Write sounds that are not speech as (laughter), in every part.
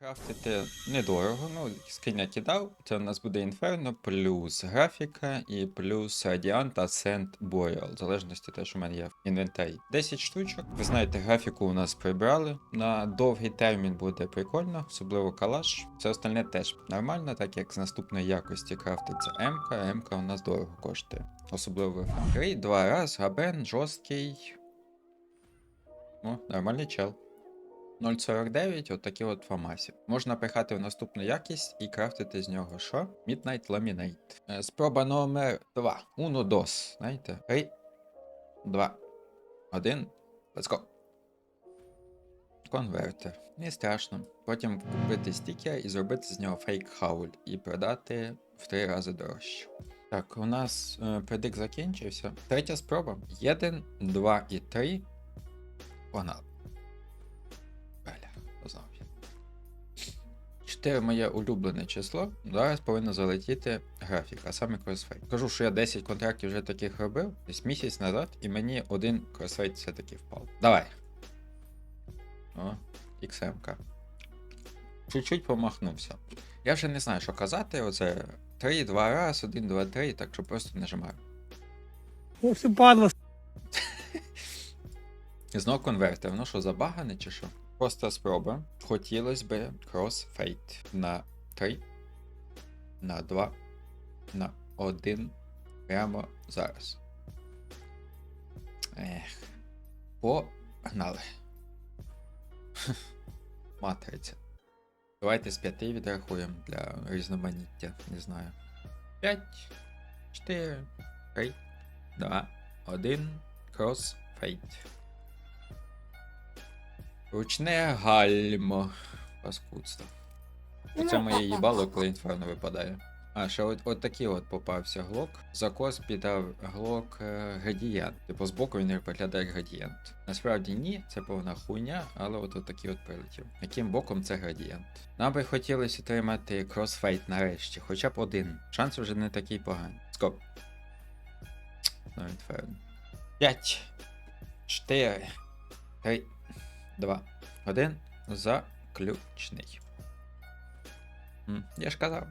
Крафтити недорого, ну, скинь я кидав, це у нас буде Inferno плюс графіка і плюс Radiant Ascent Boreal, в залежності те, що в мене є в інвентарі. 10 штучок. Ви знаєте, графіку у нас прибрали. На довгий термін буде прикольно, особливо калаш. Все остальне теж нормально, так як з наступної якості крафтиться МК, МК у нас дорого коштує. Особливо в грі, два раз, габен, жорсткий. О, нормальний чел. 0.49, от такі от фамасі. Можна пихати в наступну якість і крафтити з нього що? Midnight Laminate. Е, Спроба номер 2. Uno dos. Знаєте? 3, 2, 1. Let's go. Конвертер. Не страшно. Потім купити стікер і зробити з нього фейк хауль і продати в три рази дорожче. Так, у нас е, предик закінчився. Третя спроба. 1, 2 і 3. Погнали. 4 моє улюблене число. Зараз повинно залетіти графік, а саме кросфейт. Кажу, що я 10 контрактів вже таких робив, десь місяць назад, і мені один кросфейт все-таки впав. Давай. О, XMK. Чуть-чуть помахнувся. Я вже не знаю, що казати. Оце 3, 2 раз, 1, 2, 3, так що просто нажимаю. О, все падло. Знов конвертер. Ну що, забагане чи що? Просто спроба. Хотілося би crossfade на 3, на 2, на 1. Прямо зараз. Ех. Погнали. (laughs) Матриця. Давайте з 5 відрахуємо для різноманіття, не знаю. 5, 4, 3, 2, 1. Crossfade. Ручне гальмо. Паскудство. Це моє їбало, коли інферно випадає. А, ще от, от такий от попався глок. Закос підав глок е, градієнт. Типу збоку він виглядає як градієнт. Насправді ні, це повна хуйня, але от, от такий от прилетів. Яким боком це градієнт? Нам би хотілося отримати кросфейт нарешті, хоча б один. Шанс вже не такий поганий. Скоп. Ну, інферно. 5, 4, 3, 2, 1. Заключний. Я ж казав.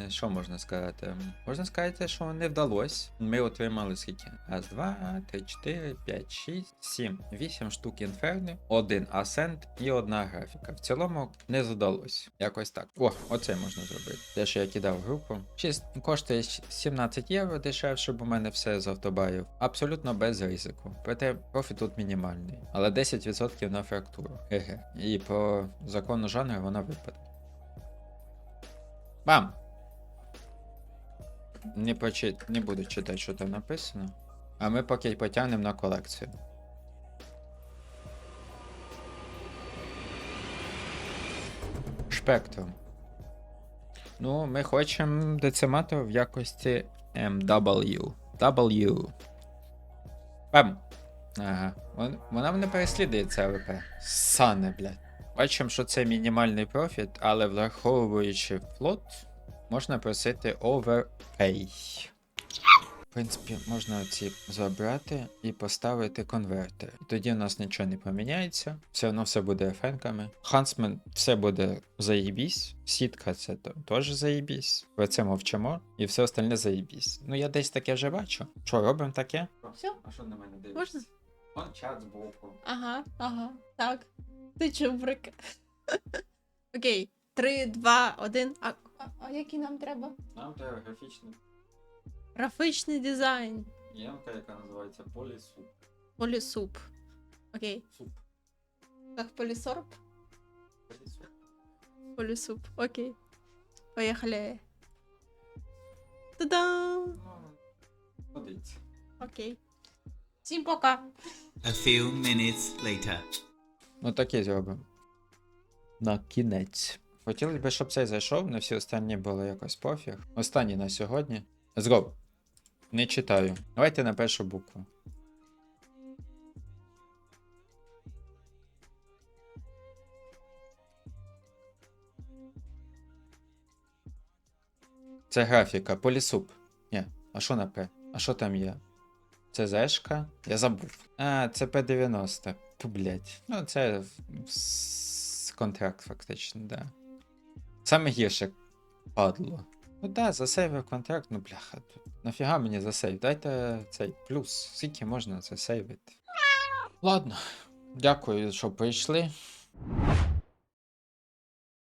Е, Що можна сказати? Можна сказати, що не вдалося. Ми отримали скільки? Раз, два, три, чотири, п'ять, шість, сім, вісім штук інферни, один асент і одна графіка. В цілому не задалось. Якось так. О, оце можна зробити. Те, що я кидав в групу. Чист коштує 17 євро дешевше, бо в мене все з автобаїв. Абсолютно без ризику. Проте профіт тут мінімальний. Але 10% на фрактуру. Еге. І по закону жанру вона випаде. Бам! Не, почит... не буду читати, що там написано. А ми поки потягнемо на колекцію. Шпектрум. Ну, ми хочемо дециматор в якості MW. W. Бам! Ага. Вон- Вона мене переслідує це АВП. Сане, блядь. Бачимо, що це мінімальний профіт, але враховуючи флот, можна просити overpay. В принципі, можна ці забрати і поставити конвертер. Тоді у нас нічого не поміняється, все одно все буде фенками. Хансмен все буде заєбісь, сітка це теж заєбісь. Про це мовчимо, і все остальне заєбісь. Ну я десь таке вже бачу. Що, робимо таке? Всё? А що на мене дивишся? Можна? Вон чат збоку. Ага, ага. Так. Ти чубрик. (laughs) Окей. Три, два, один. А, а, а який нам треба? Нам треба графічний Графічний дизайн. ямка, яка називається полісуп. Полісуп. Окей. Суп. Как полісорб? Полісуп. Полісуп. Окей. Поїхали. Та-дам! Ну, Подивіться. Окей. Всім пока. A few minutes later. Ну таке зробимо. На кінець. Хотілося б, щоб цей зайшов, на всі останні було якось пофіг. Останній на сьогодні. Let's. Не читаю. Давайте на першу букву. Це графіка, полісуп. Ні, а що на П? А що там є? Це Зешка? Я забув. А, це П90. Фу, блять. Ну, це контракт, фактично, да. Саме гірше падло. Ну да, засейвив контракт, ну бляха. Нафіга мені засейв? Дайте цей плюс, скільки можна засейвити. Ладно, дякую, що прийшли.